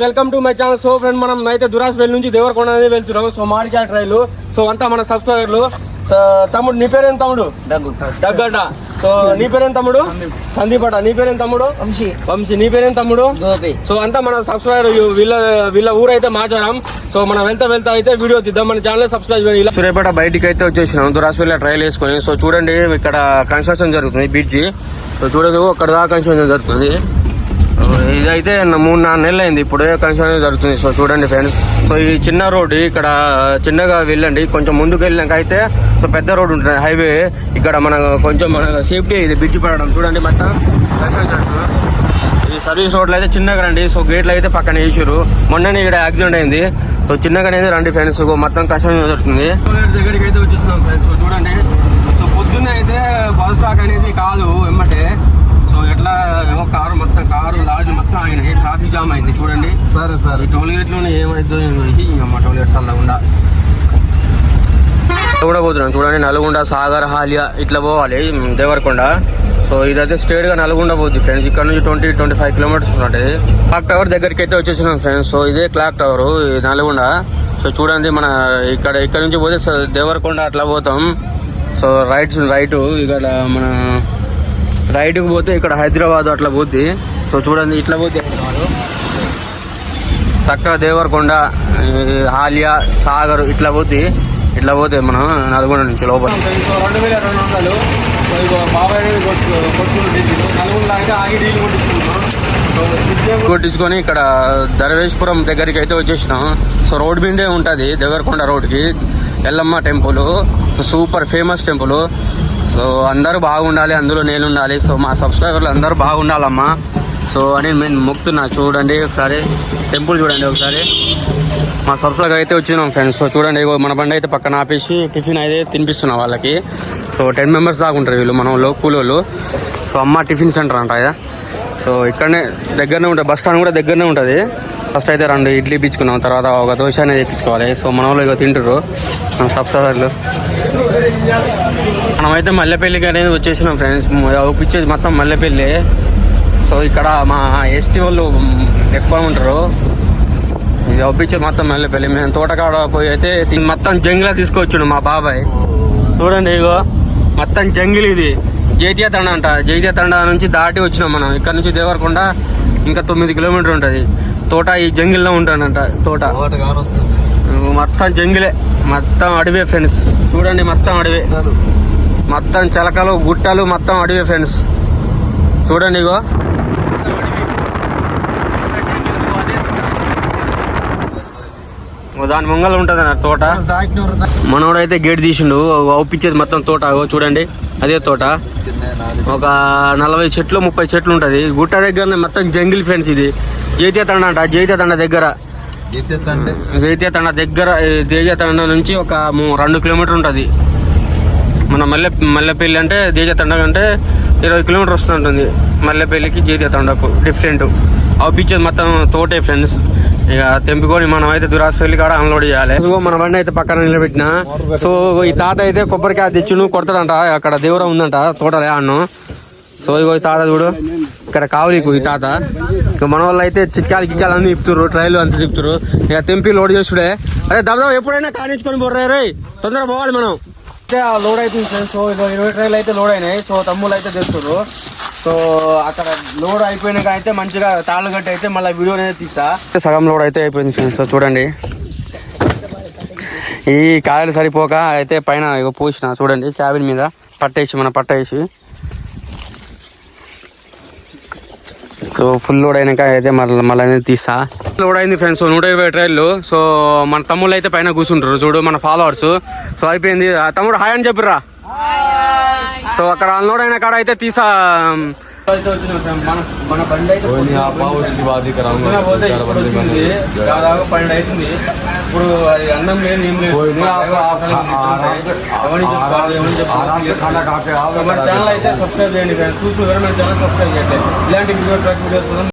Welcome to my channel so friend మనం అయితే దురాస్పల్లి నుంచి దేవరకొండ అనేది వెళ్తున్నాం సో మాడికాయ ట్రైలు సో అంతా మన సబ్స్క్రైబర్లు తమ్ముడు నీ పేరేం తమ్ముడు? దగ్గట సో నీ పేరేం తమ్ముడు? సందీప్. అట నీ పేరేం తమ్ముడు? వంశీ. వంశీ. నీ పేరేం తమ్ముడు? గోపి. సో అంతా మన సబ్స్క్రైబర్ వీళ్ళ వీళ్ళ ఊరైతే మాచారం. సో మనం వెళ్తా వెళ్తా అయితే వీడియో తీద్దాం. మన ఛానల్ సబ్స్క్రైబ్ చేయాలి సూర్యాపేట బయటికి అయితే వచ్చేసినాం. దురాస్పల్లి ట్రైల్ వేసుకొని. సో చూడండి ఇక్కడ కన్స్ట్రక్షన్ జరుగుతుంది. బీచ్ సో చూడదు అక్కడ దాకా కన్స్ట్రక్షన్ జరుగుతుంది. ఇదైతే మూడు నాలుగు నెలలు అయింది ఇప్పుడే కన్స్ట్రక్షన్ జరుగుతుంది. సో చూడండి ఫ్రెండ్స్. సో ఈ చిన్న రోడ్ ఇక్కడ చిన్నగా వెళ్ళండి. కొంచెం ముందుకు వెళ్ళినాక అయితే సో పెద్ద రోడ్ ఉంటుంది. హైవే ఇక్కడ మన కొంచెం మన సేఫ్టీ ఇది బ్రిడ్జ్ పడడం. చూడండి మొత్తం కన్స్ట్రక్షన్ జరుగుతుంది. ఈ సర్వీస్ రోడ్లు అయితే చిన్నగా రండి. సో గేట్లు అయితే పక్కన వేసారు మొన్ననే ఇక్కడ యాక్సిడెంట్ అయింది. సో చిన్నగానే రండి ఫ్రెండ్స్. మొత్తం కష్టం జరుగుతుంది. దగ్గరికి అయితే వచ్చేస్తున్నాం ఫ్రెండ్స్. చూడండి. సో పొద్దున్నే అయితే బస్ స్టాక్ అనేది కాదు. ఎమ్మటే ఎట్లా ఏమో కారు మొత్తం కారు లారీ మొత్తం ఆయన ట్రాఫిక్ జామ్ అయింది చూడండి. సరే సరే. టోల్ గేట్లోనే ఏమైందో అమ్మ టోల్ గేట్స్ అలా ఉండా కూడా పోతున్నాం. చూడండి నల్గొండ సాగర్ హాలియా ఇట్లా పోవాలి దేవరకొండ. సో ఇదైతే స్ట్రేట్గా నల్గొండ పోద్ది ఫ్రెండ్స్. ఇక్కడ నుంచి ట్వంటీ ట్వంటీ ఫైవ్ కిలోమీటర్స్ ఉంటుంది క్లాక్ టవర్ దగ్గరికి అయితే వచ్చేసినాం ఫ్రెండ్స్. సో ఇదే క్లాక్ టవర్ నల్గొండ. సో చూడండి మన ఇక్కడ ఇక్కడ నుంచి పోతే దేవరకొండ అట్లా పోతాం. సో రైట్ రైట్ ఇక్కడ మన రైట్కి పోతే ఇక్కడ హైదరాబాద్ అట్లా పోద్ది. సో చూడండి ఇట్లా పోద్ది హైదరాబాద్ చక్కగా దేవరకొండ ఈ హాలియా సాగర్ ఇట్లా పోతే ఇట్లా పోతే మనం నల్గొండ నుంచి లోపల. రెండు వేల రెండు వందలు. బాబాయ్ నల్గొండ అయితే ఆగి డీల్ కొట్టించుకొని ఇక్కడ దర్వేష్పురం దగ్గరికి అయితే వచ్చేసినాం. సో రోడ్ మీదే ఉంటుంది దేవరకొండ రోడ్కి. Yellamma temple. Super famous temple. So అందరూ బాగుండాలి అందులో నేను ఉండాలి సో మా సబ్స్క్రైబర్లు అందరూ బాగుండాలమ్మా. సో అని మేము మొక్కుతున్నా. చూడండి ఒకసారి టెంపుల్ చూడండి ఒకసారి. మా సబ్స్క్రైబర్ అయితే వచ్చినాం ఫ్రెండ్స్ సో చూడండి మన బండి అయితే పక్కన ఆపేసి టిఫిన్ అయితే తినిపిస్తున్నాం వాళ్ళకి. సో టెన్ మెంబర్స్ దాకా ఉంటారు వీళ్ళు మనం లో కూలోళ్ళు. సో అమ్మ టిఫిన్ సెంటర్ అంట కదా సో ఇక్కడనే దగ్గరనే ఉంటుంది బస్ స్టాండ్ కూడా దగ్గరనే ఉంటుంది. ఫస్ట్ అయితే రెండు ఇడ్లీ ఇప్పించుకున్నాం తర్వాత ఒక దోశ అనేది తెప్పించుకోవాలి. సో మన వాళ్ళు ఇక తింటారు మన సబ్స్క్రైబర్లు మనమైతే మల్లెపల్లికి అనేది వచ్చేసినాం ఫ్రెండ్స్. ఒప్పించేది మొత్తం మల్లెపల్లి. సో ఇక్కడ మా ఎస్టీ వాళ్ళు ఎక్కువ ఉంటారు. ఇది ఒప్పించేది మొత్తం మల్లెపల్లి. మేము తోటకాడ పోయి అయితే మొత్తం జంగిలా తీసుకొచ్చాడు మా బాబాయ్. చూడండి ఇగో మొత్తం జంగిల్ ఇది. జైతీయ తండ అంట. జైతీయ తండ నుంచి దాటి వచ్చినాం మనం. ఇక్కడ నుంచి దేవరకొండ ఇంకా తొమ్మిది కిలోమీటర్ ఉంటుంది. తోట ఈ జంగిల్లో ఉంటానంట తోట. మొత్తం జంగిలే. మొత్తం అడవే ఫ్రెండ్స్. చూడండి మొత్తం అడవే. మొత్తం చిలకలు గుట్టలు మొత్తం అడవే ఫ్రెండ్స్. చూడండి ఇగో. దాని ముంగల్ ఉంటుంది అన్న తోట. మనోడైతే గేట్ తీసిండు. ఒప్పించేది మొత్తం తోట. చూడండి. అదే తోట. ఒక నలభై చెట్లు ముప్పై చెట్లు ఉంటుంది. గుట్ట దగ్గరనే మొత్తం జంగిల్ ఫ్రెండ్స్ ఇది. జైతీయ తండ అంట జైతీయ తండ దగ్గర. జైతీయ తండ? దగ్గర ఈ జైతీయ తండ నుంచి ఒక రెండు కిలోమీటర్ ఉంటుంది. మన మల్లె మల్లెపల్లి అంటే జైతీయ తండ అంటే ఇరవై కిలోమీటర్ వస్తుంటుంది. మల్లెపల్లికి జైతీయ తండకు డిఫరెంట్ అవుపించేది మొత్తం తోటే ఫ్రెండ్స్ ఇక తెంపుకొని మనం అయితే వెళ్ళి కాడ అన్లోడ్ చేయాలి. మన బండి అయితే పక్కన నిలబెట్టిన. సో ఈ తాత అయితే కొబ్బరికాయ తెచ్చును కొడతాడంట. అక్కడ దేవరం ఉందంట తోటలే అన్ను. సో ఇగో ఈ తాత చూడు ఇక్కడ కావలికు ఈ తాత. ఇక మన వాళ్ళు అయితే చిక్కాలు గిక్కాలు అన్ని తిప్పుతారు ట్రైలు అంతా తిప్పుతారు ఇక తెంపి లోడ్ చేసుడే. అదే దమ్ ఎప్పుడైనా కానించుకొని బొర్రే రే తొందరగా పోవాలి మనం. అయితే ఆ లోడ్ అవుతుంది సో ఇరవై ట్రైలు అయితే లోడ్ అయినాయి. సో తమ్ముళ్ళు అయితే తెస్తున్నారు సో అక్కడ లోడ్ అయిపోయినాక అయితే మంచిగా తాళ్ళు గట్టి అయితే మళ్ళీ వీడియో అనేది తీసా సగం లోడ్ అయితే అయిపోయింది ఫ్రెండ్స్ చూడండి. ఈ కాయలు సరిపోక అయితే పైన ఇగో పోసిన చూడండి క్యాబిన్ మీద పట్టేసి మన పట్టేసి సో ఫుల్ లోడ్ అయినాక అయితే మళ్ళీ మళ్ళీ అనేది తీస్తా. లోడ్ అయింది ఫ్రెండ్స్ నూట ఇరవై ట్రైన్లు. సో మన తమ్ముళ్ళు అయితే పైన కూర్చుంటారు చూడు మన ఫాలోవర్స్ సో అయిపోయింది. తమ్ముడు హాయ్ అని చెప్పిర్రా. సో అక్కడ అన్లోడ్ అయిన కాడ అయితే తీసా. మన బండి అయితే ఇప్పుడు వచ్చింది. దాదాపు పన్నెండు అవుతుంది. ఇప్పుడు అది అన్నం లేదు ఏం లేదు. ఎవరిని చూసుకోవాలి, ఎవరిని చెప్పాలి. సో మన ఛానల్ అయితే సబ్స్క్రైబ్ చేయండి ఫ్రెండ్స్. చూసి మన ఛానల్ సబ్స్క్రైబ్ చేయండి. ఇలాంటి వీడియో ట్రాక్ వీడియోస్ కోసం